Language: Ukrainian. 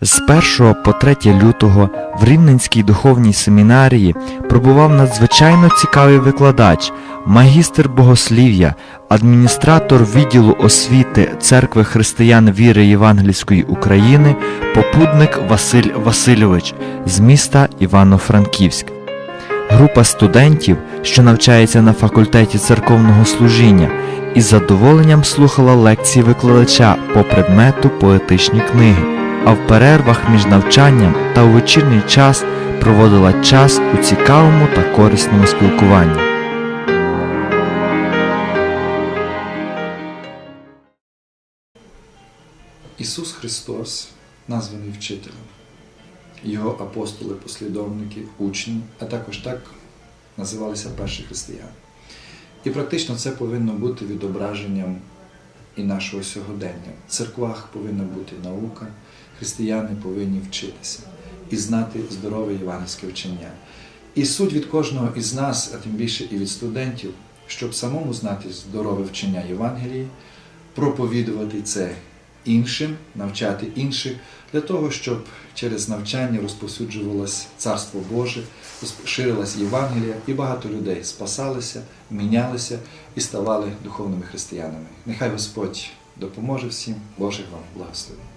1 по 3 лютого в Рівненській духовній семінарії пробував надзвичайно цікавий викладач, магістр богослів'я, адміністратор відділу освіти Церкви християн віри Євангельської України, попутник Василь Васильович з міста Івано-Франківськ. Група студентів, що навчається на факультеті церковного служіння, із задоволенням слухала лекції викладача по предмету поетичні книги, а в перервах між навчанням та у вечірній час проводила час у цікавому та корисному спілкуванні. Ісус Христос названий вчителем. Його апостоли, послідовники, учні, а також так називалися перші християни. І практично це повинно бути відображенням і нашого сьогодення. В церквах повинна бути наука, християни повинні вчитися і знати здорове євангельське вчення. І суть від кожного із нас, а тим більше і від студентів, щоб самому знати здорове вчення Євангелії, проповідувати це іншим, навчати інших, для того, щоб через навчання розповсюджувалось Царство Боже, ширилась Євангелія, і багато людей спасалися, мінялися і ставали духовними християнами. Нехай Господь допоможе всім, Божих вам благословень.